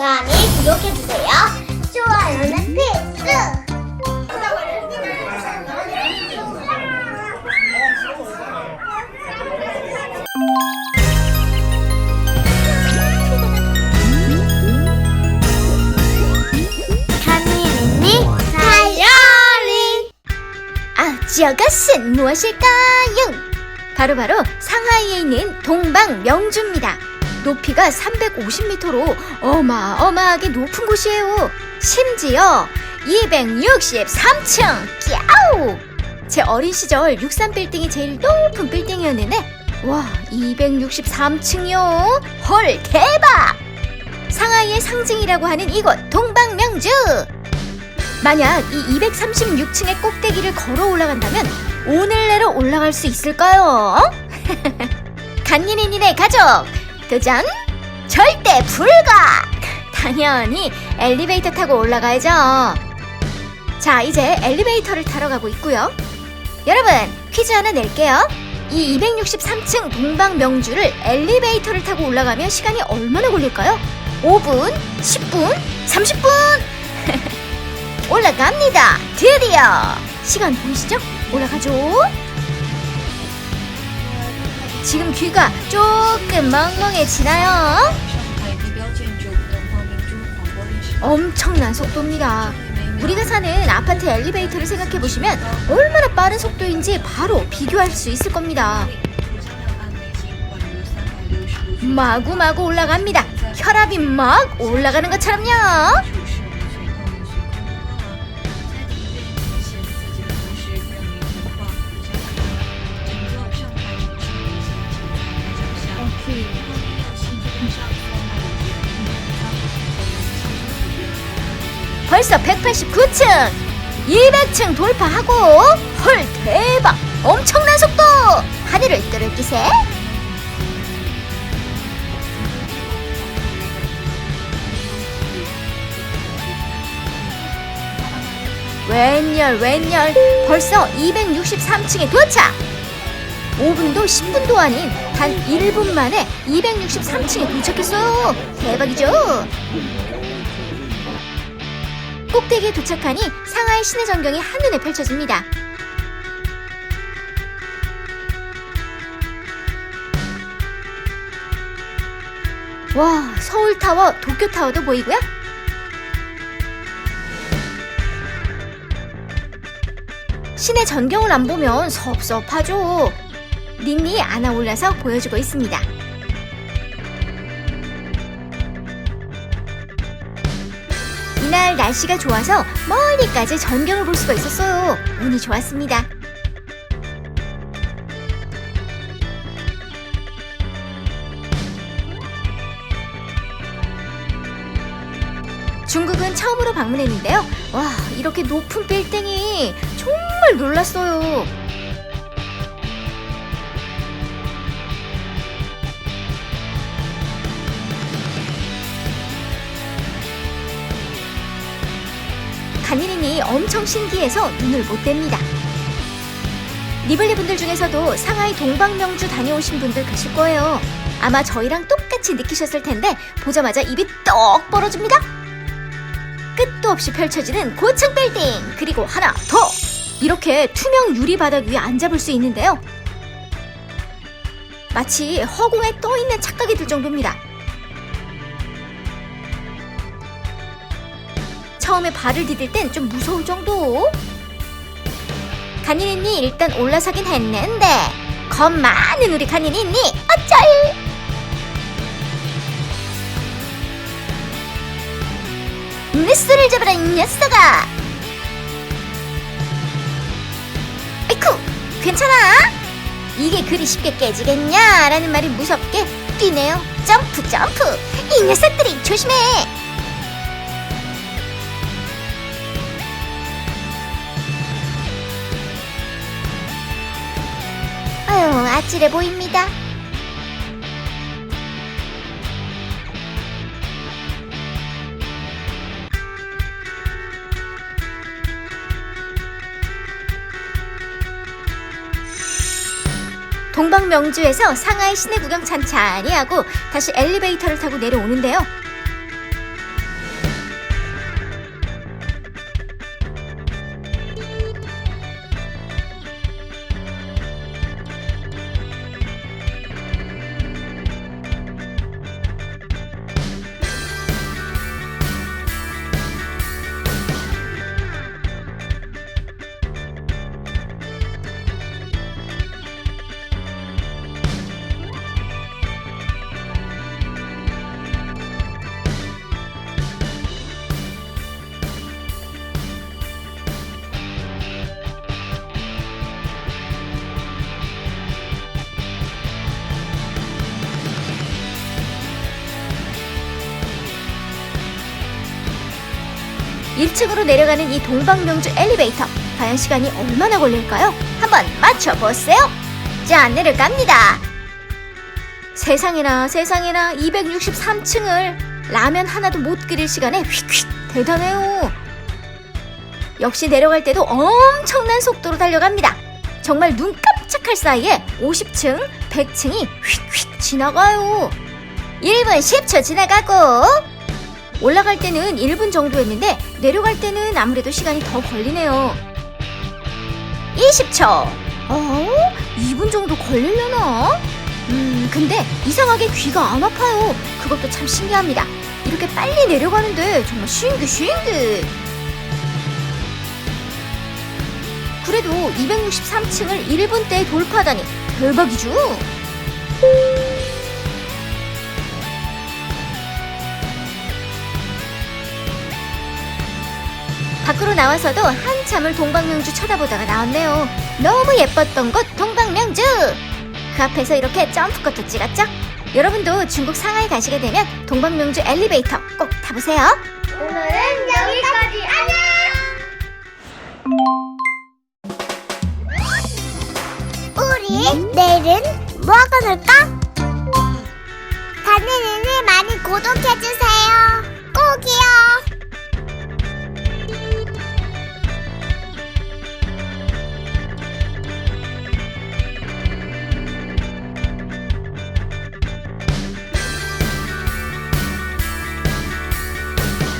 많이 구독해주세요. 좋아요는 필수! 아, 저것은 무엇일까요? 바로 바로 상하이에 있는 동방 명주입니다. 높이가 350m로 어마어마하게 높은 곳이에요. 심지어 263층! 끼아우! 제 어린 시절 63빌딩이 제일 높은 빌딩이었는데 와, 263층이요? 헐, 대박! 상하이의 상징이라고 하는 이곳 동방명주! 만약 이 236층의 꼭대기를 걸어 올라간다면 오늘 내로 올라갈 수 있을까요? 간니네니네 가족 도전 절대 불가! 당연히 엘리베이터 타고 올라가야죠. 자, 이제 엘리베이터를 타러 가고 있고요. 여러분, 퀴즈 하나 낼게요. 이 263층 동방명주를 엘리베이터를 타고 올라가면 시간이 얼마나 걸릴까요? 5분, 10분, 30분? 올라갑니다. 드디어 시간 보이시죠? 올라가죠. 지금 귀가 조금 멍멍해지나요? 엄청난 속도입니다. 우리가 사는 아파트 엘리베이터를 생각해 보시면 얼마나 빠른 속도인지 바로 비교할 수 있을 겁니다. 마구마구 올라갑니다. 혈압이 막 올라가는 것처럼요. 벌써 189층, 200층 돌파하고 헐 대박! 엄청난 속도! 하늘을 뚫을 기세. 웬열 웬열 벌써 263층에 도착! 5분도 10분도 아닌 단 1분 만에 263층에 도착했어요. 대박이죠? 꼭대기에 도착하니 상하이 시내 전경이 한눈에 펼쳐집니다. 와, 서울타워, 도쿄타워도 보이고요. 시내 전경을 안 보면 섭섭하죠. 닌니 안아 올라서 보여주고 있습니다. 이날 날씨가 좋아서 멀리까지 전경을 볼 수가 있었어요. 운이 좋았습니다. 중국은 처음으로 방문했는데요. 와, 이렇게 높은 빌딩이 정말 놀랐어요. 간이린이 엄청 신기해서 눈을 못 뗍니다. 리블리 분들 중에서도 상하이 동방명주 다녀오신 분들 계실 거예요. 아마 저희랑 똑같이 느끼셨을 텐데 보자마자 입이 떡 벌어집니다. 끝도 없이 펼쳐지는 고층 빌딩 그리고 하나 더 이렇게 투명 유리 바닥 위에 앉아볼 수 있는데요. 마치 허공에 떠 있는 착각이 들 정도입니다. 처음에 발을 디딜 땐 좀 무서울 정도. 간이니니 일단 올라서긴 했는데 겁 많은 우리 간이니니 어쩔? 뉴스를 잡아라 이 녀석아! 아이쿠 괜찮아? 이게 그리 쉽게 깨지겠냐? 라는 말이 무섭게 뛰네요. 점프 점프! 이 녀석들이 조심해! 아유, 아찔해 보입니다. 동방명주에서 상하이 시내 구경 찬찬히 하고 다시 엘리베이터를 타고 내려오는데요. 1층으로 내려가는 이 동방명주 엘리베이터. 과연 시간이 얼마나 걸릴까요? 한번 맞춰보세요. 자, 내려갑니다. 세상에나 세상에나 263층을 라면 하나도 못 끓일 시간에 휙휙 대단해요. 역시 내려갈 때도 엄청난 속도로 달려갑니다. 정말 눈 깜짝할 사이에 50층, 100층이 휙휙 지나가요. 1분 10초 지나가고 올라갈 때는 1분 정도 했는데 내려갈 때는 아무래도 시간이 더 걸리네요. 20초. 어? 2분 정도 걸리려나? 음, 근데 이상하게 귀가 안 아파요. 그것도 참 신기합니다. 이렇게 빨리 내려가는데 정말 쉬운 듯 쉬운 듯. 그래도 263층을 1분대에 돌파하다니 대박이죠? 밖으로 나와서도 한참을 동방명주 쳐다보다가 나왔네요. 너무 예뻤던 곳 동방명주! 그 앞에서 이렇게 점프컷도 찍었죠? 여러분도 중국 상하이 가시게 되면 동방명주 엘리베이터 꼭 타보세요. 오늘은 여기까지 안녕. 우리 내일은 뭐 하고 놀까?